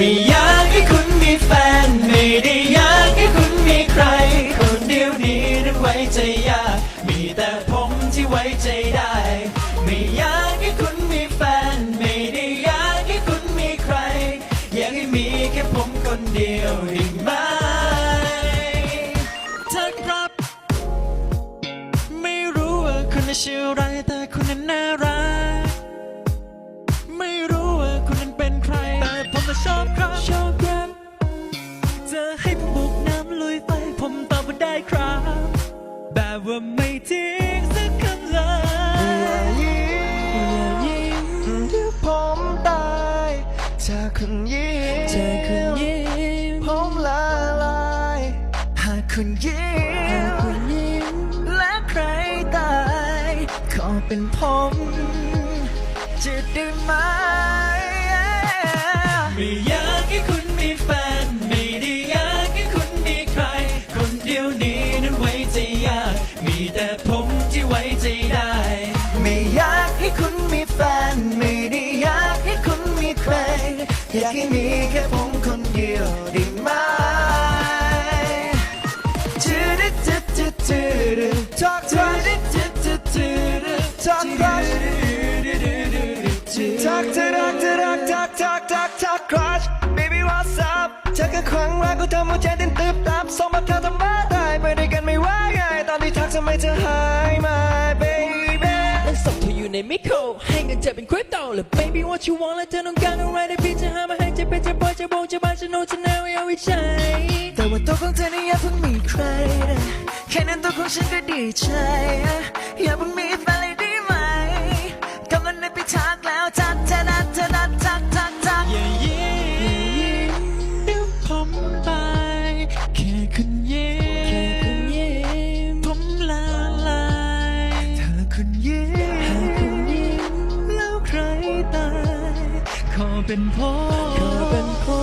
ไม่อยากให้คุณมีแฟน ไม่ได้อยากให้คุณมีใคร คนเดียวดีนั้นไว้ใจยาก มีแต่ผมที่ไว้ใจได้ ไม่อยากให้คุณมีแฟน ไม่ได้อยากให้คุณมีใคร อยากให้มีแค่ผมคนเดียวได้ไหมเธอครับ ไม่รู้ว่าคุณชื่ออะไรแต่คุณนั้นน่ารัก ครับ แบบว่าไม่ทิ้งสักคำเลยอย่ายิ้มเดี๋ยวผมตายถ้าคุณยิ้มเธอคุณยิ้มผมละลายหากคุณยิ้มหากคุณยิ้มและใครตายขอเป็นผมจะได้ไหม แต่ผมที่ไว้ใจได้ ไม่อยากให้คุณมีแฟน ไม่ได้อยากให้คุณมีใคร อยากให้มีแค่ผมคนเดียวได้ไหมจืดจืดจืดจืด Talk to me Talk crush Talk to talk to talk talk talk talk crush Baby what's up เธอก็ครั้งแรกก็ทำหัวใจำไมเธอหายมา baby และส่งเธออยู่ในไมโครให้เงินเธอเป็นคริปโตและ baby what you want และเธอต้องการอะไรได้พี่จะหามาให้จะเป็นจะบอยจะบงจะบานจะโน้จะแนวเอาไว้ใช้แต่ว่าตัวของเธอนี่อย่าเพิ่งมีใครนะแค่นั้นตัวของฉันก็ดีใจอะอย่าเพิ่งมีแฟน ขอเป็นพ่อ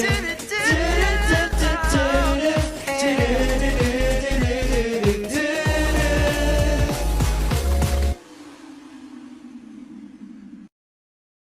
did it.